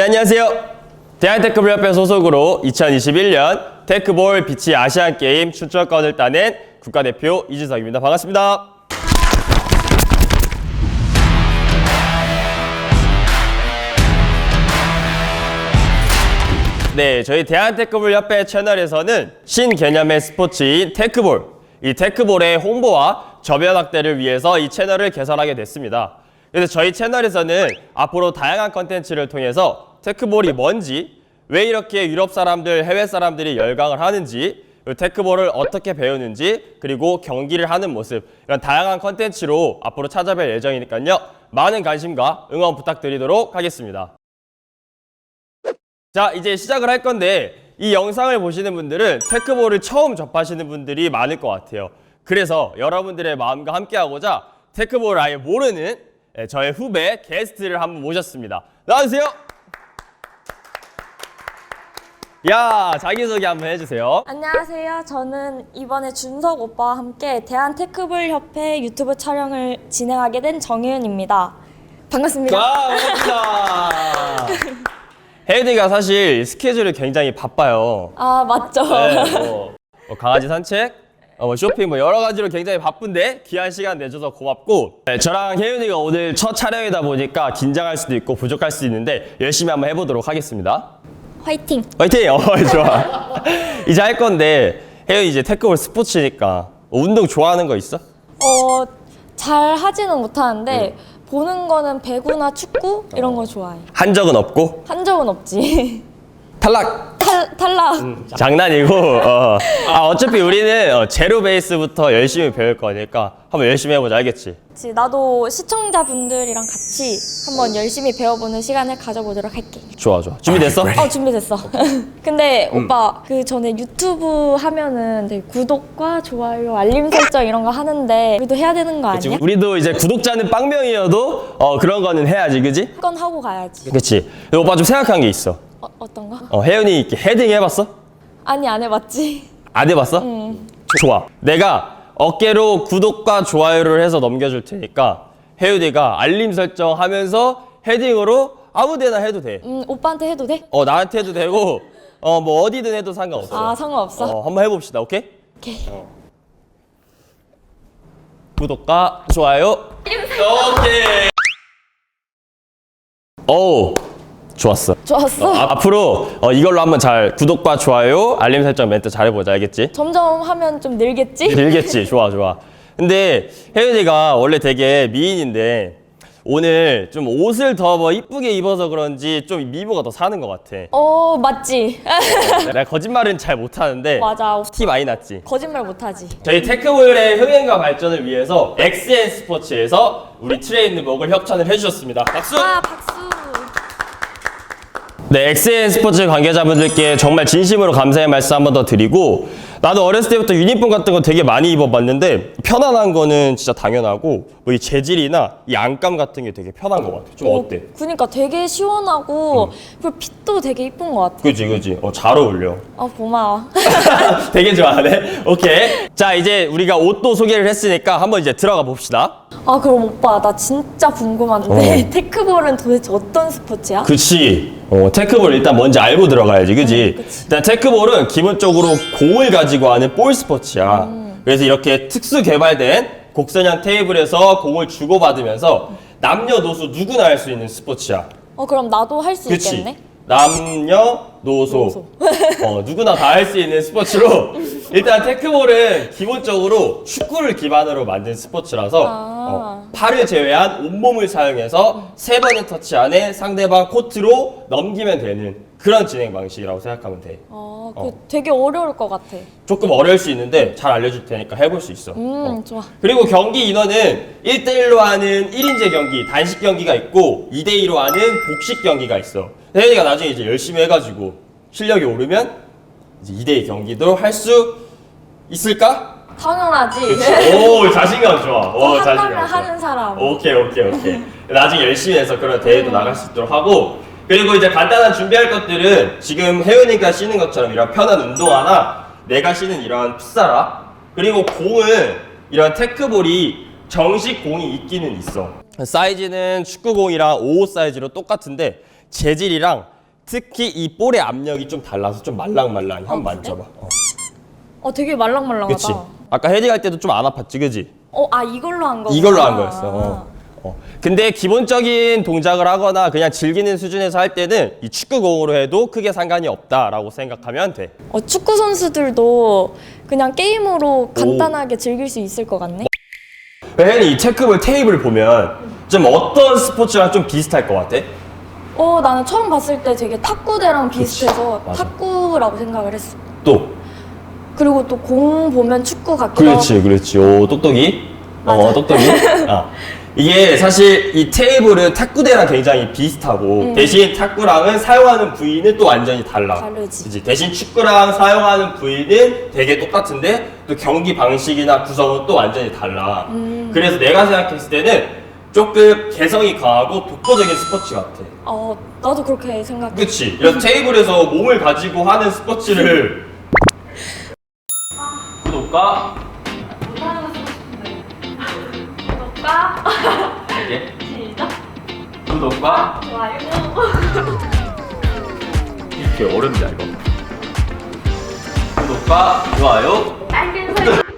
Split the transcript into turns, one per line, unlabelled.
네, 안녕하세요. 대한테크블협회 소속으로 2021년 테크볼 비치 아시안 게임 출전권을 따낸 국가대표 이준석입니다. 반갑습니다. 네, 저희 대한테크볼협회 채널에서는 신개념의 스포츠인 테크볼, 이 테크볼의 홍보와 저변 확대를 위해서 이 채널을 개설하게 됐습니다. 그래서 저희 채널에서는 앞으로 다양한 컨텐츠를 통해서 테크볼이 뭔지, 왜 이렇게 유럽 사람들, 해외 사람들이 열광을 하는지, 테크볼을 어떻게 배우는지, 그리고 경기를 하는 모습, 이런 다양한 컨텐츠로 앞으로 찾아뵐 예정이니까요. 많은 관심과 응원 부탁드리도록 하겠습니다. 자, 이제 시작을 할 건데 이 영상을 보시는 분들은 테크볼을 처음 접하시는 분들이 많을 것 같아요. 그래서 여러분들의 마음과 함께하고자 테크볼을 아예 모르는 예, 저의 후배 게스트를 한번 모셨습니다. 나와주세요. 야, 자기소개 한번 해주세요.
안녕하세요. 저는 이번에 준석 오빠와 함께 대한 테크볼 협회 유튜브 촬영을 진행하게 된 정혜은입니다. 반갑습니다.
와, 반갑습니다. 혜은이가 사실 스케줄이 굉장히 바빠요.
아 맞죠.
네, 뭐, 뭐 강아지 산책, 어, 뭐 쇼핑 뭐 여러 가지로 굉장히 바쁜데 귀한 시간 내줘서 고맙고 네, 저랑 혜윤이가 오늘 첫 촬영이다 보니까 긴장할 수도 있고 부족할 수도 있는데 열심히 한번 해보도록 하겠습니다.
화이팅.
화이팅! 어, 좋아. 이제 할 건데 혜윤이 이제 태클볼 스포츠니까 운동 좋아하는 거 있어?
어, 잘 하지는 못하는데 보는 거는 배구나 축구 이런 거 좋아해.
한 적은 없고
한 적은 없지.
탈락!
탈, 탈락.
장난이고 어. 아, 어차피 우리는 어, 제로 베이스부터 열심히 배울 거니까 한번 열심히 해보자 알겠지?
그치, 나도 시청자분들이랑 같이 한번 열심히 배워보는 시간을 가져보도록 할게.
좋아 좋아 준비됐어?
어 준비됐어. 근데 오빠 그 전에 유튜브 하면은 되게 구독과 좋아요, 알림 설정 이런 거 하는데 우리도 해야 되는 거 아니야?
우리도 이제 구독자는 빵명이어도 어, 그런 거는 해야지 그지?
건 하고 가야지.
그치 근데 오빠 좀 생각한 게 있어
어, 어떤 거?
어, 혜연이 이렇게 헤딩 해봤어?
아니 안 해봤지.
안 해봤어? 좋아 내가 어깨로 구독과 좋아요를 해서 넘겨줄 테니까 혜윤이가 알림 설정하면서 헤딩으로 아무데나 해도 돼.
음 오빠한테 해도 돼?
어 나한테 해도 되고 어 뭐 어디든 해도 상관없어.
아 상관없어.
어 한번 해봅시다. 오케이?
오케이.
구독과 좋아요. 오케이. 오 좋았어.
좋았어.
어, 아, 앞으로 어, 이걸로 한번 잘 구독과 좋아요, 알림 설정 멘트 잘해보자 알겠지?
점점 하면 좀 늘겠지?
들겠지. 좋아 좋아. 근데 혜윤이가 원래 되게 미인인데 오늘 좀 옷을 더 뭐 이쁘게 입어서 그런지 좀 미모가 더 사는 것 같아.
어 맞지.
내가 거짓말은 잘 못하는데
맞아.
티 많이 났지.
거짓말 못하지.
저희 테크볼의 흥행과 발전을 위해서 엑스엔 스포츠에서 우리 트레이드복을 협찬을 해주셨습니다. 박수!
아 박수.
네, 엑스엔 스포츠 관계자분들께 정말 진심으로 감사의 말씀 한 번 더 드리고 나도 어렸을 때부터 유니폼 같은 거 되게 많이 입어봤는데 편안한 거는 진짜 당연하고 뭐 이 재질이나 이 안감 같은 게 되게 편한 것 같아. 좀 어때?
그니까 되게 시원하고 그리고 핏도 되게 이쁜 것 같아.
그지 그지. 어, 잘 어울려.
아 고마워.
되게 좋아하네. 오케이. 자 이제 우리가 옷도 소개를 했으니까 한번 이제 들어가 봅시다.
아 그럼 오빠 나 진짜 궁금한데 테크볼은 도대체 어떤 스포츠야?
그치. 어, 테크볼 일단 뭔지 알고 들어가야지, 그지?
음.
일단 테크볼은 기본적으로 공을 가지고 하는 볼 스포츠야.
음.
그래서 이렇게 특수 개발된 곡선형 테이블에서 공을 주고받으면서 남녀노소 누구나 할 수 있는 스포츠야.
어 그럼 나도 할 수
그치?
있겠네.
남녀 노소 어, 누구나 다 할 수 있는 스포츠로 일단 테크볼은 기본적으로 축구를 기반으로 만든 스포츠라서
아.
어, 팔을 제외한 온몸을 사용해서 세 번의 터치 안에 상대방 코트로 넘기면 되는 그런 진행 방식이라고 생각하면 돼.
어, 그 되게 어려울 것 같아.
조금 어려울 수 있는데 잘 알려줄 테니까 해볼 수 있어.
음
어.
좋아.
그리고 경기 인원은 1대1로 하는 1인제 경기, 단식 경기가 있고 2대2로 하는 복식 경기가 있어. 혜연이가 나중에 이제 열심히 해가지고 실력이 오르면 이제 2대2 경기도 할 수 있을까?
당연하지.
오 자신감 좋아. 오
한다면
자신감 좋아.
하는 사람.
오케이 오케이 오케이. 나중에 열심히 해서 그런 대회도 나갈 수 있도록 하고 그리고 이제 간단한 준비할 것들은 지금 혜연이가 신는 것처럼 이런 편한 운동화나 내가 신는 이런 풋사라 그리고 공은 이런 테크볼이 정식 공이 있기는 있어. 사이즈는 축구공이랑 55 사이즈로 똑같은데 재질이랑 특히 이 볼의 압력이 좀 달라서 좀 말랑말랑해. 한번
그래?
만져봐. 어.
어 되게 말랑말랑하다.
그치? 아까 헤딩 할 때도 좀 안 아팠지, 그지?
어, 아 이걸로 한 거.
이걸로 한 거였어. 어. 어. 근데 기본적인 동작을 하거나 그냥 즐기는 수준에서 할 때는 이 축구공으로 해도 크게 상관이 없다라고 생각하면 돼.
어, 축구 선수들도 그냥 게임으로 간단하게 즐길 수 있을 것 같네.
혜연이 이 테크볼 테이블 보면 좀 어떤 스포츠랑 좀 비슷할 것 같아?
어, 나는 처음 봤을 때 되게 탁구대랑 비슷해서
맞아.
탁구라고 생각을 했어.
또
그리고 또 공 보면 축구 같기도 하고.
그렇지, 그렇지. 오, 똑똑이. 어,
맞아.
똑똑이. 아. 이게 사실 이 테이블은 탁구대랑 굉장히 비슷하고 대신 탁구랑은 사용하는 부위는 또 완전히 달라.
다르지.
그치? 대신 축구랑 사용하는 부위는 되게 똑같은데 또 경기 방식이나 구성은 또 완전히 달라. 그래서 내가 생각했을 때는 조금 개성이 강하고 독보적인 스포츠 같아.
어, 나도 그렇게 생각해.
그치? 이런 테이블에서 몸을 가지고 하는 스포츠를 구독과
구독과
이렇게
시작.
구독과
좋아요.
이렇게 어렵냐 이거 구독과 좋아요
알림 설정.